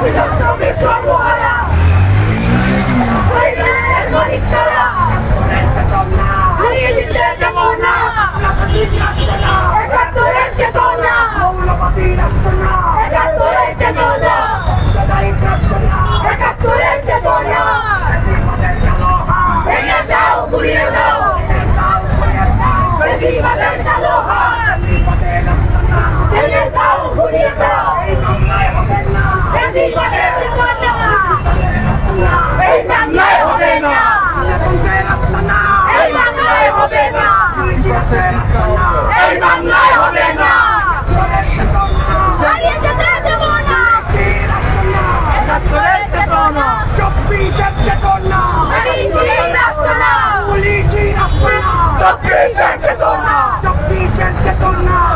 Let's go! পুলিশের চেতনা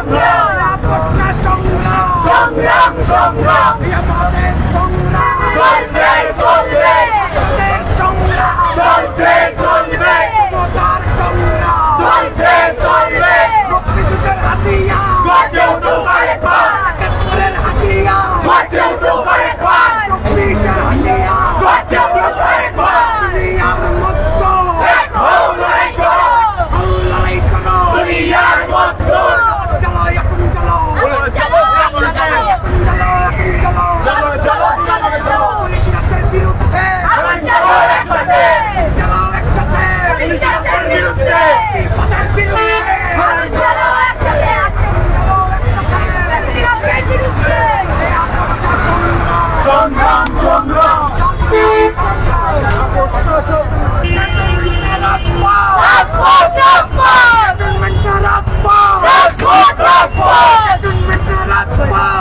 生了生了生了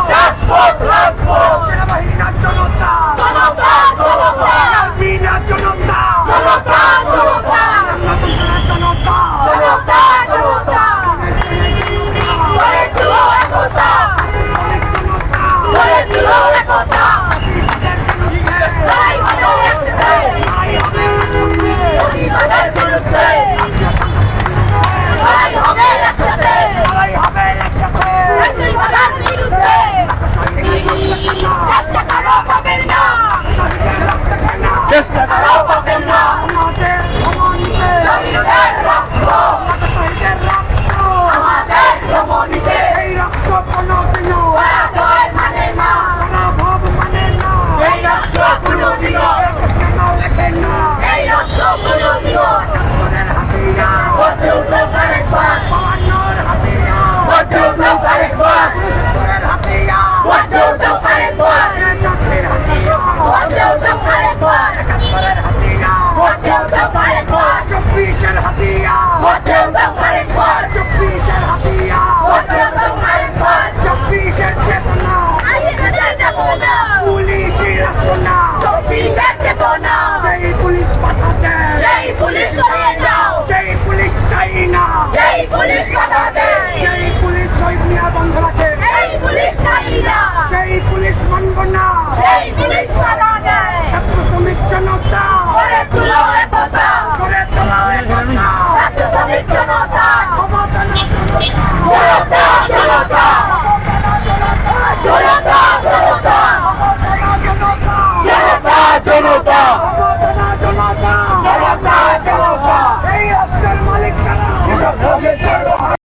That's what What do the fight for?